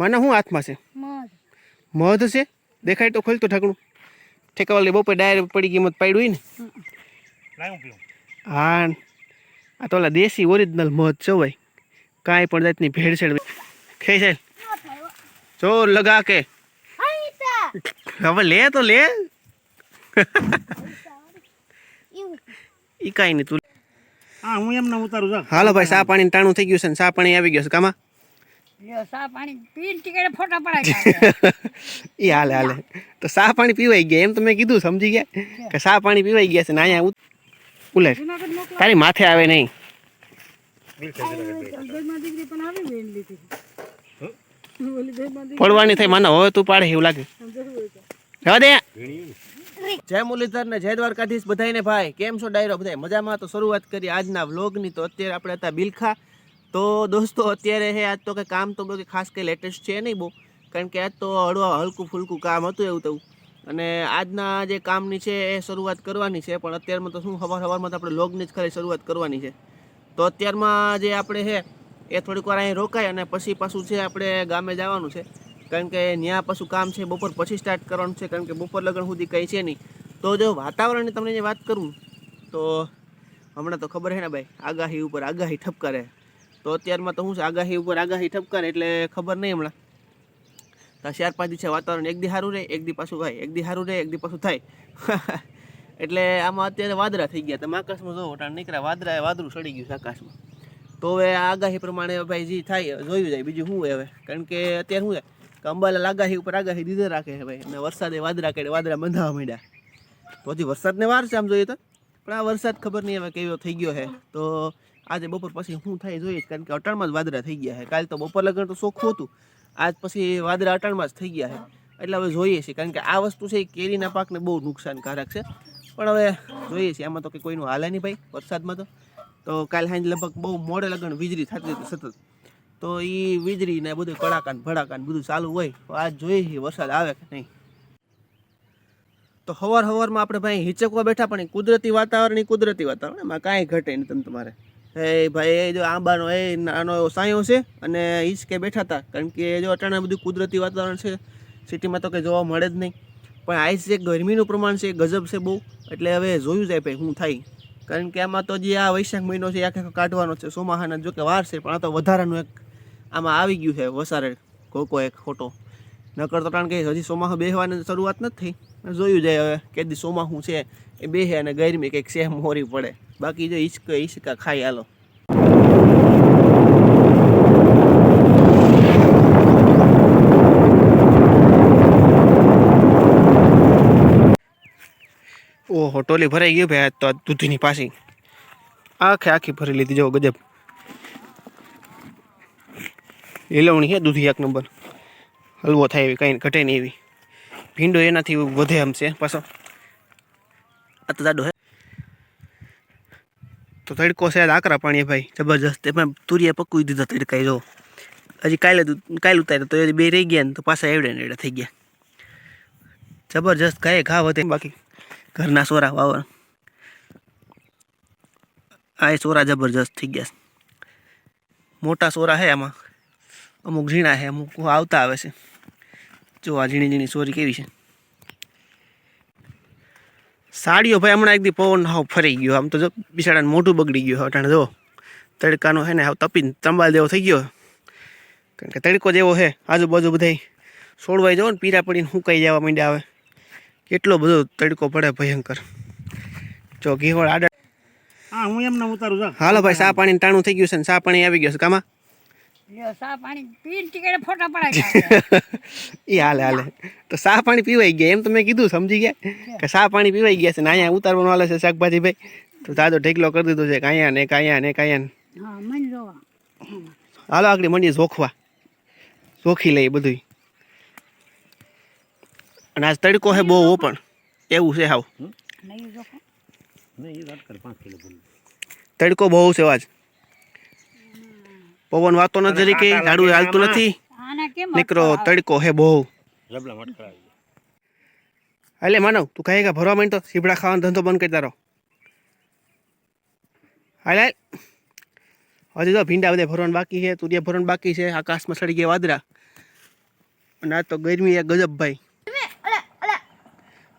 માના શું હાથમાં છે? મધ. મધ છે? દેખાય તો ખોલતો ઢાંકણું. ઠેકાવાલી બપોર ડાયર પડી ગઈ મત પાડ્યું હોય ને. હા આ તો ઓલા દેશી ઓરિજિનલ મધ છે ભાઈ. કાંઈ પણ જાતની ભેળસેળ ખાઈ જાય જોર લગા કે. હવે લે તો લે. ઈ કાંઈ નહીં તું હા હું એમને ઉતારું છું હાલો ભાઈ સા પાણી ટાણું થઈ ગયું છે ને સા પાણી આવી ગયું છે. કામાં? એ હાલે હાલે. તો સા પાણી પીવાઈ ગયા એમ તો કીધું સમજી ગયા? કે સા પાણી પીવાઈ ગયા છે ને અહીંયા ઉલે તારી માથે આવે નહીં. પડવાની થઈ માના હવે તું પાડે એવું લાગે. જરૂર હોય તો. જવા દે. જય મુરલીધર ને જય દ્વારકાધીશ બધાને ભાઈ. કેમ છો ડાયરો? બધા મજામાં? તો શરૂઆત કરી આજના વ્લોગની તો અત્યારે આપણે હતા બિલખા. તો દોસ્તો, અત્યારે હે, આજ તો કે કામ તો બધું ખાસ કંઈ લેટેસ્ટ છે નહીં બહુ. કારણ કે આજ તો હળવા, હલકું ફૂલકું કામ હતું એવું તેવું. અને આજના જે કામની છે એ શરૂઆત કરવાની છે, પણ અત્યારમાં તો શું સવાર સવારમાં તો આપણે લોગની જ ખાલી શરૂઆત કરવાની છે. તો અત્યારમાં જે આપણે છે એ થોડીક વાર અહીં રોકાય અને પછી પાછું છે આપણે ગામે જવાનું છે. કારણ કે ત્યાં પાછું કામ છે, બપોર પછી સ્ટાર્ટ કરવાનું છે, કારણ કે બપોર લગ્ન સુધી કંઈ છે નહીં. તો જો વાતાવરણની તમને જે વાત કરું, તો હમણાં તો ખબર છે ને ભાઈ, આગાહી ઉપર આગાહી ઠપકારે. તો અત્યારમાં તો શું છે, આગાહી ઉપર આગાહી ઠપકાર એટલે ખબર નહીં હમણાં. તો ચાર પાંચ દિવસે વાતાવરણ એક દી સારું રહે, એક દી પાછું ભાઈ એક દી સારું રહે, એક દી પાછું થાય. એટલે આમાં અત્યારે વાદરા થઈ ગયા, તમે આકાશમાં જોવો ટાણ નીકળ્યા વાદરા એ વાદળું સડી ગયું છે આકાશમાં. તો હવે આગાહી પ્રમાણે ભાઈ જે થાય, જોયું જાય, બીજું શું હવે? કારણ કે અત્યારે શું છે, કે અંબાલાલ આગાહી ઉપર આગાહી દીધે રાખે છે ભાઈ, અને વરસાદે વાદરા કાઢે વાદળા બંધાવા માંડ્યા. તો હજી વરસાદને વાર છે, આમ જોઈએ તો. પણ આ વરસાદ ખબર નહીં હવે કેવો થઈ ગયો છે. તો આજે બપોર પછી શું થાય જોઈએ કારણ કે અટાણમાં જ વાદળા થઈ ગયા છે. કાલ તો બપોર લગન તો ચોખ્ખું હતું. આજ પછી વાદળા અટાણમાં જ થઈ ગયા છે. એટલે હવે જોઈએ છીએ, કારણ કે આ વસ્તુ છે એ કેરીના પાકને બહુ નુકસાનકારક છે. પણ હવે જોઈએ છીએ, આમાં તો કંઈ કોઈનું હાલે નહીં ભાઈ, વરસાદમાં તો. તો કાલ સાંજ લગભગ બહુ મોડે લગન વીજળી થતી હતી સતત. તો એ વીજળી ને બધું કડાકા ને ભડાકા ને બધું ચાલુ હોય, તો આજ જોઈએ છીએ વરસાદ આવે કે નહીં. તો હવાર હવારમાં આપણે ભાઈ હિચકવા બેઠા પણ એ કુદરતી વાતાવરણ કુદરતી વાતાવરણ, એમાં કાંઈ ઘટે નહીં તમે તમારે. એ ભાઈ, એ જો આંબાનો, એ નાનો એવો સાયો છે અને હિંચકે બેઠા હતા. કારણ કે જો અટાણે બધું કુદરતી વાતાવરણ છે, સિટીમાં તો કંઈ જોવા મળે જ નહીં. પણ આ જે ગરમીનું પ્રમાણ છે, એ ગજબ છે બહુ. એટલે હવે જોયું જાય ભાઈ હું થાય. કારણ કે આમાં તો જે આ વૈશાખ મહિનો છે, એ આખે કાઢવાનો છે. સોમાહાના જો કે વાર છે, પણ આ તો વધારાનું એક આમાં આવી ગયું છે વસારે. કોકો એક ખોટો. નકર તો કારણ કે હજી સોમાહ બેહવાની શરૂઆત નથી થઈ. જોયું જાય હવે કે દી ચોમાસું છે, એ બેહે અને ગરમી કંઈક સેમ મોરી પડે. બાકી જો ઈચકા ઈચકા ખાઈ હાલો ઓહો ટોલી ભરાઈ ગઈ ભાઈ તો દૂધની પાછી. આખે આખી ભરી લીધી જો ગજબ. લીલવણી છે દૂધી એક નંબર. હલવો થાય એવી કંઈ ઘટે નહીં એવી. ભીંડો એનાથી વધે એમ છે પાછો. આ તો જાડો હે. તો તડકો છે આકરા પાણી ભાઈ. જબરજસ્ત. એમાં તુરિયા પકવી દીધા તડકાઈ જો. હજી કાલે કાલે ઉતાર્યો તો એ બે રહી ગયા ને તો પાછા એવડે ને એવડે થઈ ગયા. જબરજસ્ત ગાય ઘા વધે. બાકી ઘરના સોરા વાવર આ એ સોરા જબરજસ્ત થઈ ગયા મોટા સોરા છે આમાં. અમુક ઝીણા છે, અમુક આવતા આવે છે. જો આ ઝીણી ઝીણી સોરી કેવી છે. સાડીઓ ભાઈ હમણાં એક દી પવન હાવ ફરી ગયો. આમ તો જો બિચારાને મોઢું બગડી ગયું અટાણે જો. તડકાનો છે ને હાવ તપીને તંબાલ જેવો થઈ ગયો. કારણ કે તડકો જેવો છે આજુબાજુ બધાય. છોડવાઈ જવો ને પીરા પડીને હુંકાઈ જવા માંડ્યા આવે કેટલો બધો તડકો પડે ભયંકર. જો ઘીવડ આડા હા હું એમને ઉતારું હાલો ભાઈ સા પાણી ટાણું થઈ ગયું છે ને સા પાણી આવી ગયું છે. કામાં? લ્યો સા પાણી પીને ટીકડે ફોટા પડાય એ હાલે હાલે. તો સા પાણી પીવાઈ ગયા એમ તો મેં કીધું સમજી ગયા? કે? સા પાણી પીવાઈ ગયા છે ને અહીંયા ઉતારવાનું હાલે છે શાકભાજી ભાઈ? તો તાજો ઢેકલો કરી દીધો છે કાંયા ને કાંયા ને કાંયા ને. હા મન જોવા. હાલો આગળ મંડીએ જોખવા. જોખી લઈએ બધું અને આજ તડકો છે બહુ પણ. એવું છે હાવ. નહીં જોખો નહીં એ વાત કરે પાંચ કિલો ભૂલ. તડકો બહુ છે આજ. પવન વાતો નથી જરી કે ઝાડુ હાલતું નથી. નીકળો તડકો હે બહુ. હાલે માનવ તું કહે કે ભરવા માંડ તો સીબડા ખાવાનો ધંધો બંધ કરી તારો. હાલ હજી તો ભીંડા બધા ભરવાનું બાકી છે તુરિયા ભરવાનું બાકી છે આકાશમાં સડી ગયા વાદરા અને આ તો ગરમી એ ગજબ ભાઈ. અલે અલે.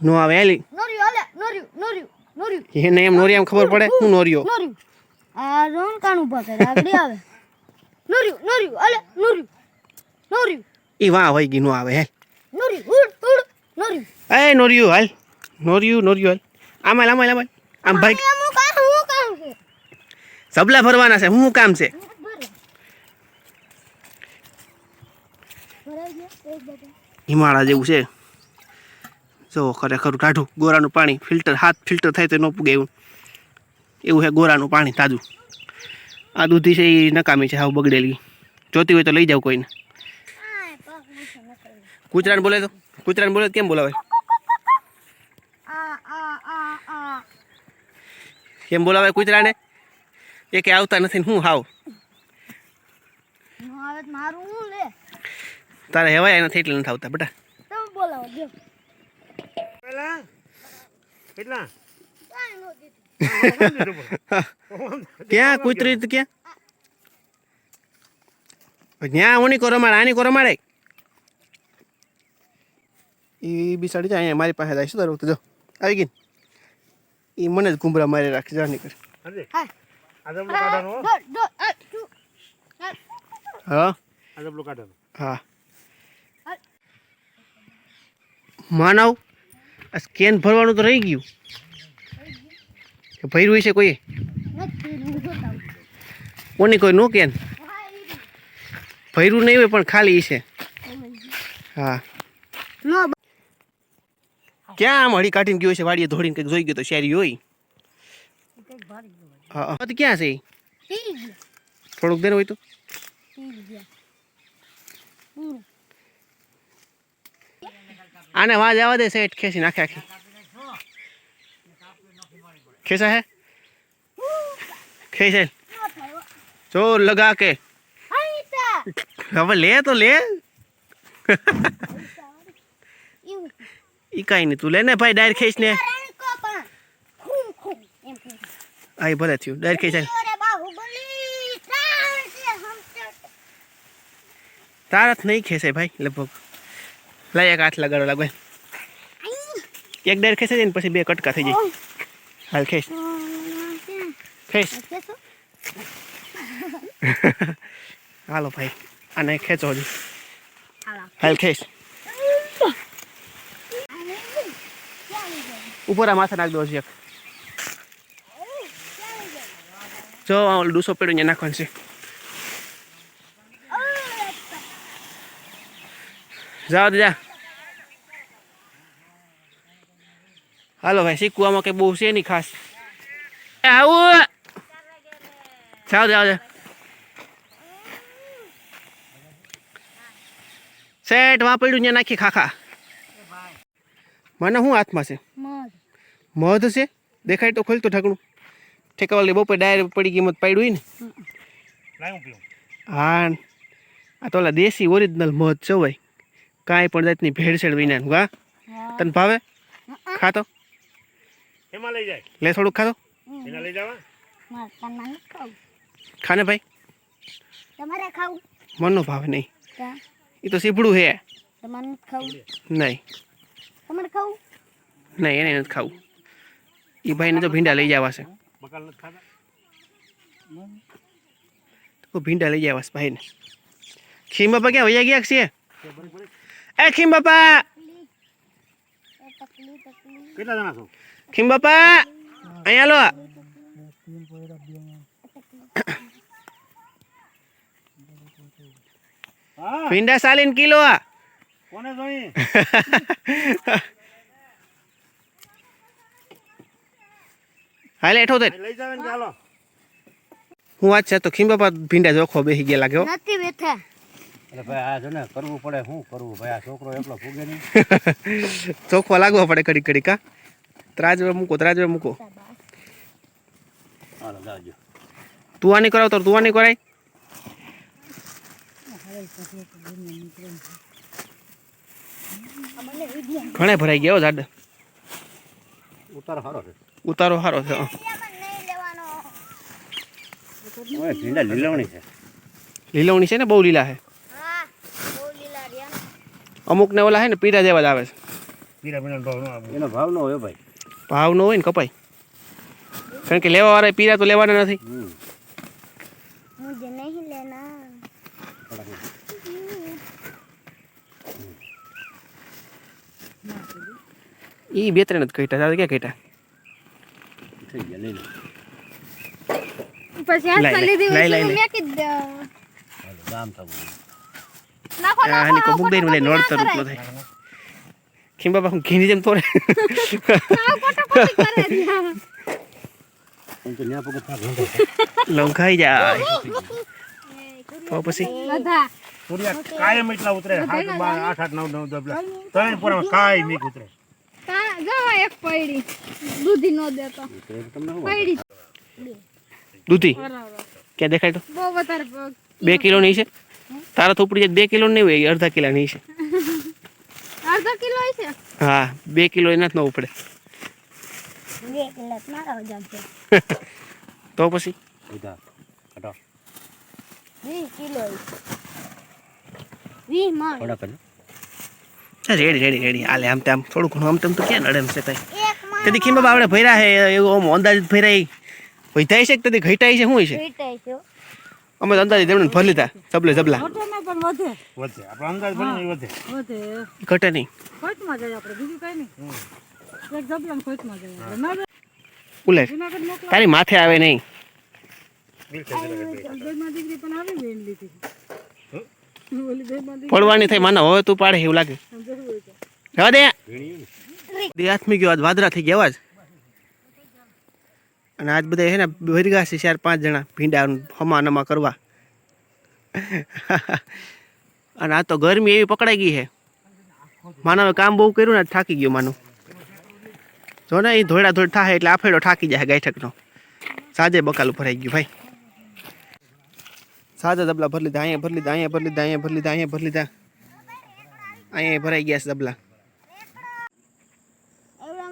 નો આવે એલી નોર્યું નોર્યું નોર્યું નોર્યું. એને એમ નોરિયામ ખબર પડે હું નોરિયો? આ રોન કાનું પાસે આગળ આવે. નોર્યું નોર્યું અલે નોર્યું નોર્યું. ઈ વાં વહી ગીનું નો આવે હે નોર્યું નોર્યું. એ નોરિયું હાલ. નોરિયું નોરિયું હાલ. આમાં આમાં આમાં આમ ભાઈ હું હું સબલા ભરવાના છે શું કામ છે? હિમાળા જેવું છે. જો ખરેખર ટાઢું ગોરાનું પાણી ફિલ્ટર હાથ ફિલ્ટર થાય તો ન પૂગે એવું. એવું છે ગોરાનું પાણી તાજું. આ દૂધી છે એ નકામી છે હાવ બગડેલી. જોતી હોય તો લઈ જાવ કોઈને. આ પાક મૂછો ન કરે કૂતરાને બોલે તો કૂતરાને બોલે કેમ બોલાવે? આ આ આ આ કેમ બોલાવે કૂતરાને? એ કે આવતા નથી હું હાવ નો આવે તો મારું હું લે તારે હેવાય નથી એટલે નથી આવતા બેટા. બોલાવો કેટલા? કાંઈ નો દીધું. ક્યાં કૂતરી તો ક્યાં? ત્યાં ઓની કરો મારે આની કરો મારે એ બિસાડી જાય અહીંયા મારી પાસે જાય શું તારું જો. આવી ગઈ એ મને જ ઘૂમરા મારી રાખે જા નીકળ. હા. હા. માનવ આ સ્કેન ભરવાનું તો રહી ગયું. કે ભર્યું છે કોઈ. કોની કોઈ નો ઈ ભર્યું નહીં હોય પણ ખાલી છે. હા. ક્યાં આમ હળી કાઢીને ગયો છે? વાડીએ ધોડીને કંઈક જોઈ ગયો તો શેરી હોય. હા. તો ક્યાં છે થોડુંક દેર હોય તો. આને વાજ આવવા દે સેટ ખેંચી નાખે આખી. ખેંચા હે ખેંચે નો થાય જોર લગા કે આઈ તા હવે લે તો લે એવું ઈ કાંઈ નહીં તું લે ને ભાઈ ડાયર ખેંચ ને રાણી કો પણ ખૂમ ખૂમ એમ કે આ ભલે થયું ડાયર ખેંચાય અરે બાહુબલી ત્રણ છે હમ તો તારા જ નહીં ખેંચાય ભાઈ લગભગ લાય એક હાથ લગાડો લાગે એક ડાયર ખેંચાય જાય ને પછી બે કટકા થઈ જાય હાલ ખેંચ કેસો હાલો ભાઈ આને ખેંચો હજી હાલા ખેંચ ઉપર આ માથા નાખ દો એક જો આ ડૂસો પડ્યો અહીંયા નાખવાનું છે જાઓ જા હાલો ભાઈ શીખવામાં કંઈ બહુ છે નહીં ખાસ? એ આવું સાવ આવજે સેટ વાં પડ્યું ત્યાં નાખી ખાખા. મને શું હાથમાં છે? મધ. મધ છે? દેખાય તો ખોલતો ઢાંકણું ઠેકાવાલી બપોર ડાયર પડી ગઈ મત પાડ્યું ને? હું આ તો ઓલા દેશી ઓરિજિનલ મધ છે ભાઈ. કાંઈ પણ જાતની ભેળસેળ વિના હા? તને ભાવે? ખાતો? એમાં લઈ જાય. લે થોડુંક ખાધો. એના લઈ જવા? ખાને ભાઈ? તમારે ખાવું? મનનો ભાવે નહીં. એ તો સીપડું હે. તમારે ખાવું. નહીં. તમારે ખાવું? નહીં એને નથી ખાવું. એ ભાઈને તો ભીંડા લઈ જવા છે બકાલ નથી ખાતા તો ભીંડા લઈ જવા છે ભાઈને. ખીમ બાપા ક્યાં વૈયા ગયા છે? એ ખીમ બાપા કેટલા જણા છો? ખીમ બાપા અહીંયા લો હા. ભીંડા સાલીન કિલો. આ કોને જોઈ? હાલે એઠો તે લઈ જાવે ને હાલો. હું વાત છે તો ખીમ બાપા ભીંડા જોખો બેસી ગયા લાગ્યો નથી બેઠા. એટલે ભાઈ આ છે ને કરવું પડે શું કરવું? ભાઈ આ છોકરો એટલો ફૂગે નહીં. ચોખ્ખો લાગવો પડે કડી કડી કા ત્રાજવે મૂકો ત્રાજવે મૂકો. હાલો જાજો. તું આની કરાવ તો તું આની કરાય. ઘણા ભરાઈ ગયા હો જાડ ઉતારો સારો છે. ઉતારો સારો છે હં. નહીં લેવાનો ઓય ભીંડા લીલવણી છે. લીલવણી છે ને બહુ લીલા છે. હા બહુ લીલા રહ્યા ને. અમુક ને ઓલા છે ને પીડા જેવા જ આવે છે. પિરામિડનો ભાવ એનો ભાવ ન હોય ભાઈ. ભાવ ન હોય ને કપાય. કારણ કે લેવા વાળા પીરા તો લેવાના નથી. મુજે એ બે ત્રણ જ કઈટા તારે ક્યાં કઈટા નાખો નાખો મૂક દઈ લે નોડ તરફ થાય. ખીમ બાબા હું ઘીની જેમ તોરે સાવ કોટાકોટી કરે ત્યાં. એમ તો ન્યા પગત થાક લંગો લંઘાઈ જાય તો પછી બધા કાયમ એટલા ઉતરે આઠ બાર આઠ આઠ નવ નવ ડબલા ત્રણ પૂરા કાયમ મીક ઉતરે તા- એક પૈડી દૂધી નો દેતો પૈડી ક્યાં દેખાય તો બહુ વધારે બે કિલો ની છે તારા થોપડી જાય બે કિલો નહીં હોય અડધા કિલો ની છે અડધો કિલો છે? હા બે કિલો એના જ ન ઉપડે. બે કિલો મારો વજન છે. તો પછી? બધા હટો. વીસ કિલો વીસ મણ. થોડા પહેલા. Ready ready ready. હાલે આમ તેમ થોડું ઘણું આમ તેમ તો ક્યાં નડે એમ છે એક મણ. તેથી આપણે ભર્યા હે એવું આમ અંદાજ ભર્યા વૈધાય છે કે તેથી ઘટાય છે? શું હોય છે? છે અમે અંદાજે તેમણે ભરી લીધા સબલે જબલા. વધે. ઘટે નહીં. તારી માથે આવે નહીં. બેમાં દીકરી પણ આવી બેન લીધી. ઓલી બેમાં દીકરી પડવાની થઈ માના હવે તું પાડે એવું લાગે. જવા દે. ભીણી ગયો આજ વાદરા થઈ ગયા આજ. અને આજ બધા છે ને ભરગા છે ચાર પાંચ જણા ભીંડા હમા નમા કરવા. અને આ તો ગરમી એવી પકડાઈ ગઈ છે. માનવે કામ બહુ કર્યું ને આજ થાકી ગયો માનું. જો ને એ ધોળા ધોળ થાય એટલે આફેડો થાકી જાય ગાયઠકનો. સાજે બકાલું ભરાઈ ગયું ભાઈ. સાજા દબલા ભરી લીધા, અહીંયા ભરી લીધા, અહીંયા ભરી લીધા, અહીંયા ભરી લીધા, અહીંયા ભરી લીધા. અહીંયા ભરાઈ ગયા છે દબલા.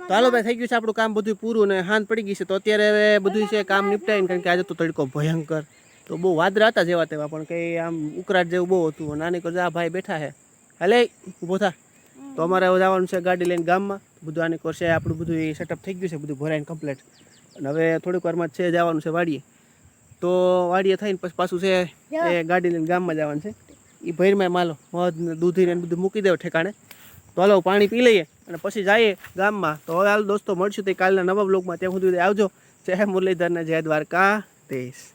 તો હાલો ભાઈ થઈ ગયું છે આપણું કામ બધું પૂરું ને હાંત પડી ગઈ છે તો અત્યારે હવે બધું છે કામ નિપટાઈને કારણ કે આજે તો તડકો ભયંકર. તો બહુ વાદરા હતા જેવા તેવા પણ કંઈ આમ ઉકરાટ જેવું બહુ હતું. નાની કર આ ભાઈ બેઠા છે. હાલે ઊભો થા. તો અમારે હવે જવાનું છે ગાડી લઈને ગામમાં. બધું આની કરશે આપણું બધું એ સેટઅપ થઈ ગયું છે બધું ભરાઈને કમ્પ્લીટ અને હવે થોડીક વારમાં છે જવાનું છે વાડીએ. તો વાડીએ થઈને પછી પાછું છે એ ગાડી લઈને ગામમાં જવાનું છે. એ ભૈરમાં માલો મધ ને દૂધી ને બધું મૂકી દેવો ઠેકાણે. તો હાલો પાણી પી લઈએ. અને પછી જઈએ ગામમાં. તો હવે હાલ દોસ્તો, મળશું તે કાલના નવા બ્લોગમાં ત્યાં સુધી આવજો. જય મુરલીધરને, જય દ્વારકા દેશ